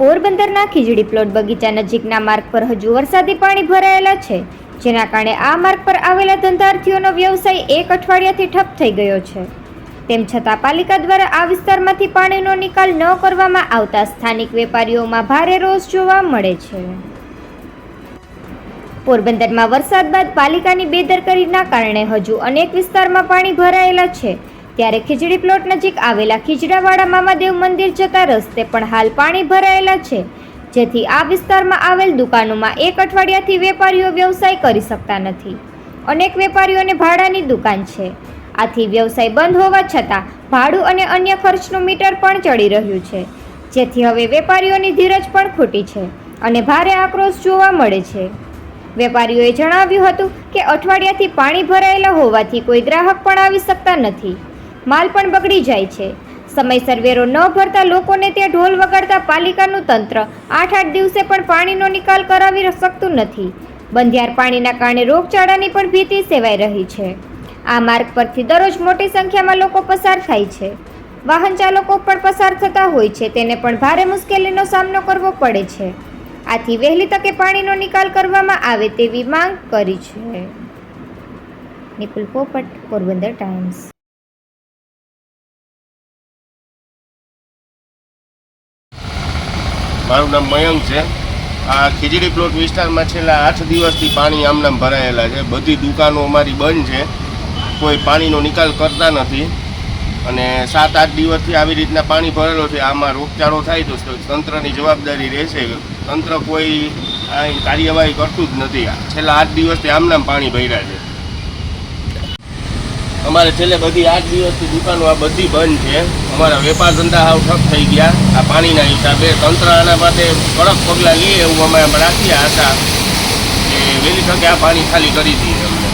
પોરબંદરના ખીજડી પ્લોટ બગીચા નજીકના માર્ગ પર હજુ વરસાદી પાણી ભરાયેલા છે. જેના કારણે આ માર્ગ પર આવેલા ધંધાર્થીઓનો વ્યવસાય એક અઠવાડિયાથી ઠપ થઈ ગયો છે. તેમ છતાં પાલિકા દ્વારા આ વિસ્તારમાંથી પાણીનો નિકાલ ન કરવામાં આવતા સ્થાનિક વેપારીઓમાં ભારે રોષ જોવા મળે છે. પોરબંદરમાં વરસાદ બાદ પાલિકાની બેદરકારીના કારણે હજુ અનેક વિસ્તારમાં પાણી ભરાયેલા છે. ત્યારે ખીજડી પ્લોટ નજીક આવેલા ખીજડાવાડા મામાદેવ મંદિર જતા રસ્તે પણ હાલ પાણી ભરાયેલા છે. જેથી આ વિસ્તારમાં આવેલ દુકાનોમાં એક અઠવાડિયાથી વેપારીઓ વ્યવસાય કરી શકતા નથી. અનેક વેપારીઓને ભાડાની દુકાન છે. આથી વ્યવસાય બંધ હોવા છતાં ભાડું અને અન્ય ખર્ચનું મીટર પણ ચડી રહ્યું છે. જેથી હવે વેપારીઓની ધીરજ પણ ખૂટી છે અને ભારે આક્રોશ જોવા મળે છે. વેપારીઓએ જણાવ્યું હતું કે અઠવાડિયાથી પાણી ભરાયેલા હોવાથી કોઈ ગ્રાહક પણ આવી શકતા નથી. માલ પણ બગડી જાય છે. સમયસર વેરો ન ભરતા લોકોને ત્યાં ઢોલ વગાડતા પાલિકાનું તંત્ર આઠ આઠ દિવસે પણ પાણીનો નિકાલ કરાવી શકતું નથી. બંધિયાર પાણીના કારણે રોગચાળાની પણ ભીતિ સેવાઈ રહી છે. આ માર્ગ પરથી દરરોજ મોટી સંખ્યામાં લોકો પસાર થાય છે. વાહન ચાલકો પણ પસાર થતા હોય છે, તેને પણ ભારે મુશ્કેલીનો સામનો કરવો પડે છે. આથી વહેલી તકે પાણીનો નિકાલ કરવામાં આવે તેવી માંગ કરી છે. નિપુલ પોપટ, પોરબંદર ટાઈમ્સ. મારું નામ મયંક છે. આ ખીજડી પ્લોટ વિસ્તારમાં છેલ્લા આઠ દિવસથી પાણી આમનામ ભરાયેલા છે. બધી દુકાનો અમારી બંધ છે. કોઈ પાણીનો નિકાલ કરતા નથી. અને સાત આઠ દિવસથી આવી રીતના પાણી ભરેલો છે. આમાં રોગચાળો થાય તો તંત્રની જવાબદારી રહેશે. તંત્ર કોઈ કાર્યવાહી કરતું જ નથી. છેલ્લા આઠ દિવસથી આમનામ પાણી ભર્યા છે. અમારે છેલ્લે બધી આઠ દિવસથી દુકાનો આ બધી બંધ છે. અમારા વેપાર ધંધા હાવ ઠપ થઈ ગયા. આ પાણીના હિસાબે તંત્ર આના માટે કડક પગલાં લઈએ એવું અમે રાખીએ આશા કે વહેલી તકે આ પાણી ખાલી કરી દઈએ અમને.